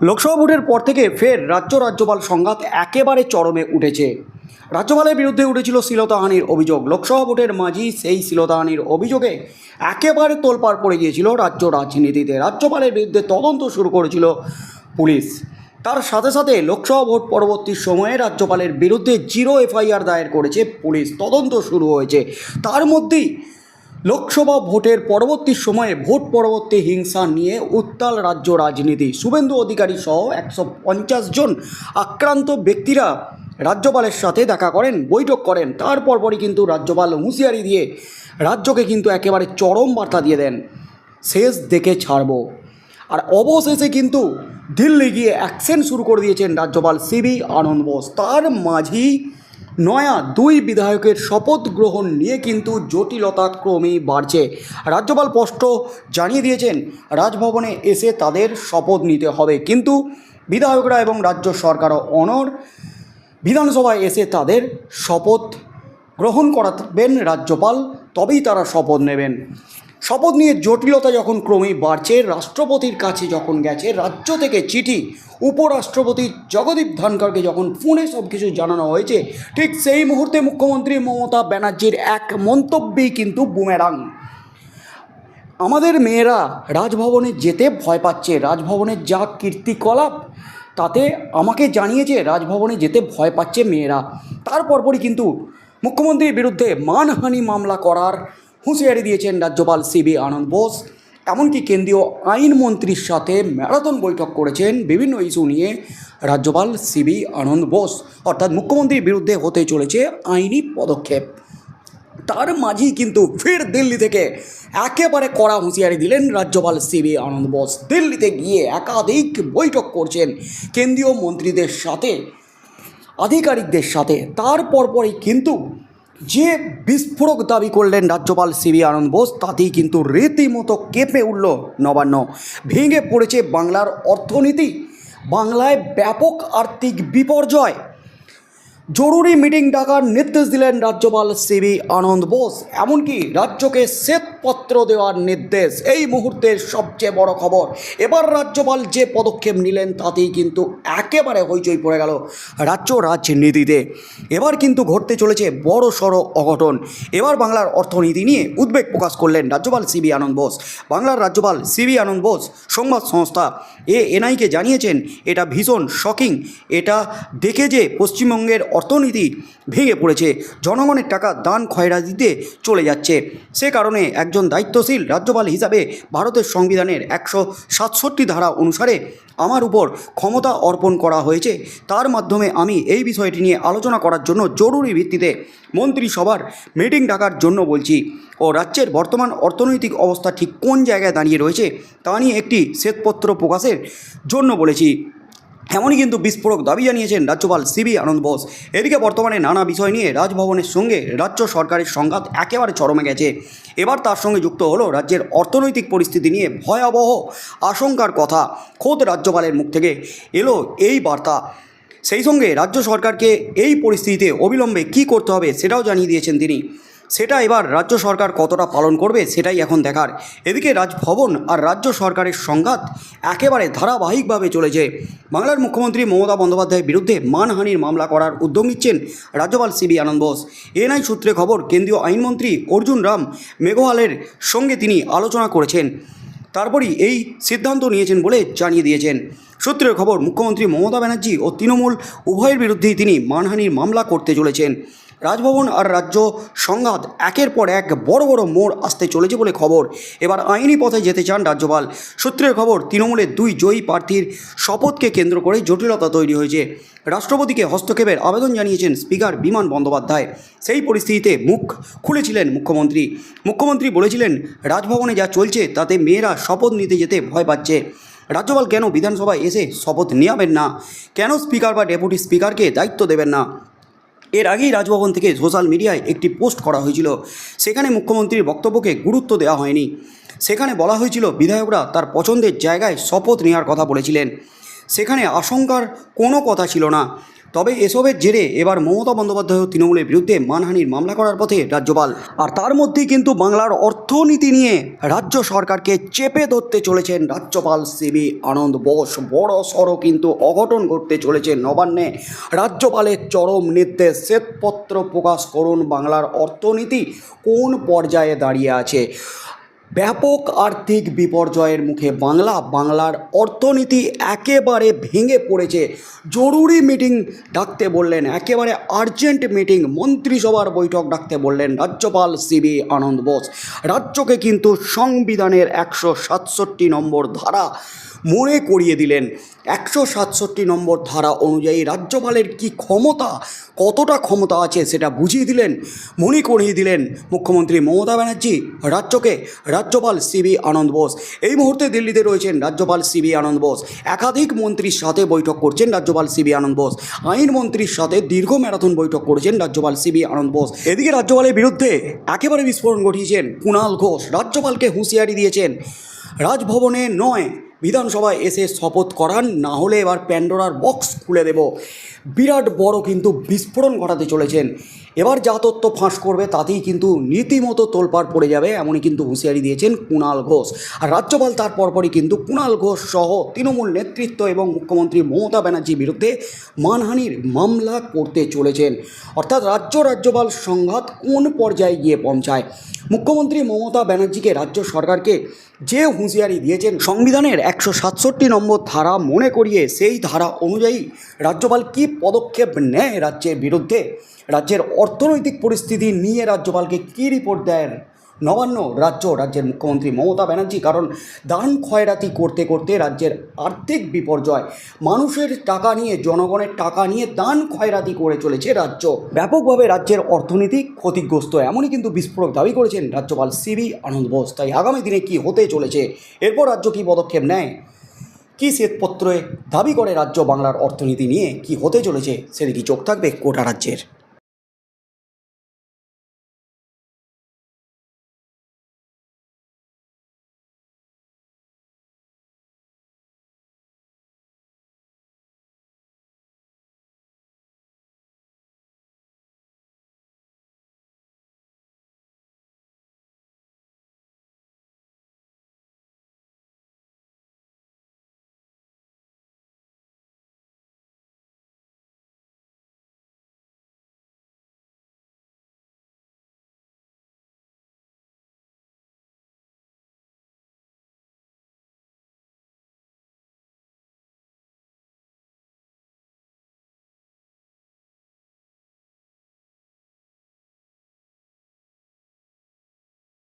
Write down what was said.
লোকসভা ভোটের পর থেকে ফের রাজ্য রাজ্যপাল সংঘাত একেবারে চরমে উঠেছে। রাজ্যপালের বিরুদ্ধে উঠেছিল শ্লীলতাহানির অভিযোগ। লোকসভা ভোটের মাঝি সেই শ্লীলতাহানির অভিযোগে একেবারে তোলপাড় পড়ে গিয়েছিল রাজ্য রাজনীতিতে। রাজ্যপালের বিরুদ্ধে তদন্ত শুরু করেছিল পুলিশ। তার সাথে সাথে লোকসভা ভোট পরবর্তী সময়ে রাজ্যপালের বিরুদ্ধে জিরো এফআইআর দায়ের করেছে পুলিশ। তদন্ত শুরু হয়েছে। তার মধ্যেই লোকসভা ভোটের পরবর্তী সময়ে ভোট পরবর্তী হিংসা নিয়ে উত্তাল রাজ্য রাজনীতি। শুভেন্দু অধিকারী সহ একশো পঞ্চাশ জন আক্রান্ত ব্যক্তিরা রাজ্যপালের সাথে দেখা করেন, বৈঠক করেন। তারপর পরই কিন্তু রাজ্যপাল হুঁশিয়ারি দিয়ে রাজ্যকে কিন্তু একেবারে চরম বার্তা দিয়ে দেন। শেষ দেখে ছাড়বো। আর অবশেষে কিন্তু দিল্লি গিয়ে অ্যাকশন শুরু করে দিয়েছেন রাজ্যপাল সিবি আনন্দ বোস। তার মাঝেই নয়া দুই বিধায়কের শপথ গ্রহণ নিয়ে কিন্তু জটিলতা ক্রমেই বাড়ছে। রাজ্যপাল স্পষ্ট জানিয়ে দিয়েছেন, রাজভবনে এসে তাদের শপথ নিতে হবে। কিন্তু বিধায়করা এবং রাজ্য সরকারও অনর বিধানসভায় এসে তাদের শপথ গ্রহণ করাবেন রাজ্যপাল, তবেই তারা শপথ নেবেন। শপথ নিয়ে জটিলতা যখন ক্রমেই বাড়ছে, রাষ্ট্রপতির কাছে যখন গেছে, রাজ্য থেকে চিঠি, উপরাষ্ট্রপতি জগদীপ ধনখড়কে যখন ফোনে সব কিছু জানানো হয়েছে, ঠিক সেই মুহূর্তে মুখ্যমন্ত্রী মমতা ব্যানার্জির এক মন্তব্যেই কিন্তু বুমেরাং। আমাদের মেয়েরা রাজভবনে যেতে ভয় পাচ্ছে রাজভবনের যা কীর্তিকলাপ, তাতে আমাকে জানিয়েছে রাজভবনে যেতে ভয় পাচ্ছে মেয়েরা। তারপর পরই কিন্তু মুখ্যমন্ত্রীর বিরুদ্ধে মানহানি মামলা করার হুঁশিয়ারি দিয়েছেন রাজ্যপাল সিবি আনন্দ বোস। এমনকি কেন্দ্রীয় আইনমন্ত্রীর সাথে ম্যারাথন বৈঠক করেছেন বিভিন্ন ইস্যু নিয়ে রাজ্যপাল সিবি আনন্দ বোস। অর্থাৎ মুখ্যমন্ত্রীর বিরুদ্ধে হতে চলেছে আইনি পদক্ষেপ। তার মাঝেই কিন্তু ফের দিল্লি থেকে একেবারে কড়া হুঁশিয়ারি দিলেন রাজ্যপাল সিবি আনন্দ বোস। দিল্লিতে গিয়ে একাধিক বৈঠক করছেন কেন্দ্রীয় মন্ত্রীদের সাথে, আধিকারিকদের সাথে। তারপর পরই কিন্তু যে বিস্ফোরক দাবি করলেন রাজ্যপাল সিবি আনন্দ বোস, তাতেই কিন্তু রীতিমতো কেঁপে উঠল নবান্ন। ভেঙে পড়েছে বাংলার অর্থনীতি। বাংলায় ব্যাপক আর্থিক বিপর্যয়। জরুরি মিটিং ডাকার নির্দেশ দিলেন রাজ্যপাল সিবি আনন্দ বোস। এমনকি রাজ্যকে শ্বেতপত্র দেওয়ার নির্দেশ। এই মুহূর্তের সবচেয়ে বড় খবর, এবার রাজ্যপাল যে পদক্ষেপ নিলেন তাতেই কিন্তু একেবারে হইচই পড়ে গেল রাজ্য রাজনীতিতে। এবার কিন্তু ঘটতে চলেছে বড় সড়ো অঘটন। এবার বাংলার অর্থনীতি নিয়ে উদ্বেগ প্রকাশ করলেন রাজ্যপাল সিবি আনন্দ বোস। বাংলার রাজ্যপাল সিবি আনন্দ বোস, সংবাদ সংস্থা এ এনআইকে জানিয়েছেন, এটা ভীষণ শকিং। এটা দেখে যে পশ্চিমবঙ্গের অর্থনীতি ভেঙে পড়েছে, জনগণের টাকা দান খয়রাতিতে চলে যাচ্ছে। সে কারণে একজন দায়িত্বশীল রাজ্যপাল হিসাবে ভারতের সংবিধানের একশো সাতষট্টি ধারা অনুসারে আমার উপর ক্ষমতা অর্পণ করা হয়েছে। তার মাধ্যমে আমি এই বিষয়টি নিয়ে আলোচনা করার জন্য জরুরি ভিত্তিতে মন্ত্রিসভার মিটিং ডাকার জন্য বলছি। ও রাজ্যের বর্তমান অর্থনৈতিক অবস্থা ঠিক কোন জায়গায় দাঁড়িয়ে রয়েছে তা নিয়ে একটি শ্বেতপত্র প্রকাশের জন্য বলেছি। এমনই কিন্তু বিস্ফোরক দাবি জানিয়েছেন রাজ্যপাল সিবি আনন্দ বোস। এদিকে বর্তমানে নানা বিষয় নিয়ে রাজভবনের সঙ্গে রাজ্য সরকারের সংঘাত একেবারে চরমে গেছে। এবার তার সঙ্গে যুক্ত হলো রাজ্যের অর্থনৈতিক পরিস্থিতি নিয়ে ভয়াবহ আশঙ্কার কথা খোদ রাজ্যপালের মুখ থেকে এলো এই বার্তা। সেই সঙ্গে রাজ্য সরকারকে এই পরিস্থিতিতে অবিলম্বে কী করতে হবে সেটাও জানিয়ে দিয়েছেন তিনি। সেটা এবার রাজ্য সরকার কতটা পালন করবে সেটাই এখন দেখার। এদিকে রাজভবন আর রাজ্য সরকারের সংঘাত একেবারে ধারাবাহিকভাবে চলেছে। বাংলার মুখ্যমন্ত্রী মমতা বন্দ্যোপাধ্যায়ের বিরুদ্ধে মানহানির মামলা করার উদ্যোগ নিচ্ছেন রাজ্যপাল সিবি আনন্দ বোস। এনআই সূত্রে খবর, কেন্দ্রীয় আইনমন্ত্রী অর্জুন রাম মেঘওয়ালের সঙ্গে তিনি আলোচনা করেছেন। তারপরই এই সিদ্ধান্ত নিয়েছেন বলে জানিয়ে দিয়েছেন। সূত্রের খবর, মুখ্যমন্ত্রী মমতা ব্যানার্জি ও তৃণমূল উভয়ের বিরুদ্ধেই তিনি মানহানির মামলা করতে চলেছেন। রাজভবন আর রাজ্য সংঘাত একের পর এক বড় বড় মোড় আসতে চলেছে বলে খবর। এবার আইনি পথে যেতে চান রাজ্যপাল। সূত্রের খবর, তৃণমূলের দুই জয়ী প্রার্থীর শপথকে কেন্দ্র করে জটিলতা তৈরি হয়েছে। রাষ্ট্রপতিকে হস্তক্ষেপের আবেদন জানিয়েছেন স্পিকার বিমান বন্দ্যোপাধ্যায়। সেই পরিস্থিতিতে মুখ খুলেছিলেন মুখ্যমন্ত্রী। মুখ্যমন্ত্রী বলেছিলেন, রাজভবনে যা চলছে, তাতে মেয়েরা শপথ নিতে যেতে ভয় পাচ্ছে। রাজ্যপাল কেন বিধানসভায় এসে শপথ নেওয়াবেন না? কেন স্পিকার বা ডেপুটি স্পিকারকে দায়িত্ব দেবেন না? এর আগেই রাজভবন থেকে সোশ্যাল মিডিয়ায় একটি পোস্ট করা হয়েছিল। সেখানে মুখ্যমন্ত্রীর বক্তব্যকে গুরুত্ব দেওয়া হয়নি। সেখানে বলা হয়েছিল, বিধায়করা তার পছন্দের জায়গায় শপথ নেওয়ার কথা বলেছিলেন। সেখানে আশঙ্কার কোনো কথা ছিল না। তবে এসবের জেরে এবার মমতা বন্দ্যোপাধ্যায় তৃণমূলের বিরুদ্ধে মানহানির মামলা করার পথে রাজ্যপাল। আর তার মধ্যেই কিন্তু বাংলার অর্থনীতি নিয়ে রাজ্য সরকারকে চেপে ধরতে চলেছেন রাজ্যপাল সিবি আনন্দ বোস। বড় সড়ো কিন্তু অঘটন ঘটতে চলেছে নবান্নে। রাজ্যপালের চরম নির্দেশ, শ্বেতপত্র প্রকাশ করুন বাংলার অর্থনীতি কোন পর্যায়ে দাঁড়িয়ে আছে? ব্যাপক আর্থিক বিপর্যয়ের মুখে বাংলা, বাংলার অর্থনীতি একেবারে ভেঙে পড়েছে। জরুরি মিটিং ডাকতে বললেন, একেবারে আর্জেন্ট মিটিং, মন্ত্রিসভার বৈঠক ডাকতে বললেন রাজ্যপাল সিবি আনন্দ বোস। রাজ্যকে কিন্তু সংবিধানের একশো সাতষট্টি নম্বর ধারা মনে করিয়ে দিলেন। একশো সাতষট্টি নম্বর ধারা অনুযায়ী রাজ্যপালের কি ক্ষমতা, কতটা ক্ষমতা আছে সেটা বুঝিয়ে দিলেন, মনে করিয়ে দিলেন মুখ্যমন্ত্রী মমতা ব্যানার্জি। রাজ্যকে রাজ্যপাল সিবি আনন্দ বোস। এই মুহূর্তে দিল্লিতে রয়েছেন রাজ্যপাল সিবি আনন্দ বোস। একাধিক মন্ত্রীর সাথে বৈঠক করছেন রাজ্যপাল সিবি আনন্দ বোস। আইন মন্ত্রীর সাথে দীর্ঘ ম্যারাথন বৈঠক করেছেন রাজ্যপাল সিবি আনন্দ বোস। এদিকে রাজ্যপালের বিরুদ্ধে একেবারে বিস্ফোরণ ঘটিয়েছেন কুণাল ঘোষ। রাজ্যপালকে হুঁশিয়ারি দিয়েছেন, রাজভবনে নয়, বিধানসভায় এসে শপথ করান, না হলে এবার প্যান্ডোরার বক্স খুলে দেব। বিরাট বড় কিন্তু বিস্ফোরণ ঘটাতে চলেছেন। এবার যা তথ্য ফাঁস করবে তাতেই কিন্তু নীতিমতো তোলপাড় পড়ে যাবে, এমনই কিন্তু হুঁশিয়ারি দিয়েছেন কুণাল ঘোষ। আর রাজ্যপাল তার পরপরই কিন্তু কুণাল ঘোষ সহ তৃণমূল নেতৃত্ব এবং মুখ্যমন্ত্রী মমতা ব্যানার্জির বিরুদ্ধে মানহানির মামলা করতে চলেছেন। অর্থাৎ রাজ্য রাজ্যপাল সংঘাত কোন পর্যায়ে গিয়ে পৌঁছায়? মুখ্যমন্ত্রী মমতা ব্যানার্জিকে রাজ্য সরকারকে যে হুঁশিয়ারি দিয়েছেন, সংবিধানের একশো সাতষট্টি নম্বর ধারা মনে করিয়ে সেই ধারা অনুযায়ী রাজ্যপাল কি পদক্ষেপ নেয় রাজ্যের বিরুদ্ধে? রাজ্যের অর্থনৈতিক পরিস্থিতি নিয়ে রাজ্যপালকে কী রিপোর্ট দেন? নবান্ন রাজ্য রাজ্যের মুখ্যমন্ত্রী মমতা ব্যানার্জি, কারণ দান খয়রাতি করতে করতে রাজ্যের আর্থিক বিপর্যয়। মানুষের টাকা নিয়ে, জনগণের টাকা নিয়ে দান খয়রাতি করে চলেছে রাজ্য। ব্যাপকভাবে রাজ্যের অর্থনীতি ক্ষতিগ্রস্ত, এমনই কিন্তু বিস্ফোরক দাবি করেছেন রাজ্যপাল সিবি আনন্দ বোস। তাই আগামী দিনে কি হতে চলেছে? এরপর রাজ্য কী পদক্ষেপ নেয়? কী শ্বেতপত্রে দাবি করে রাজ্য বাংলার অর্থনীতি নিয়ে? কি হতে চলেছে? সেদিকে চোখ থাকবে কোটা রাজ্যের।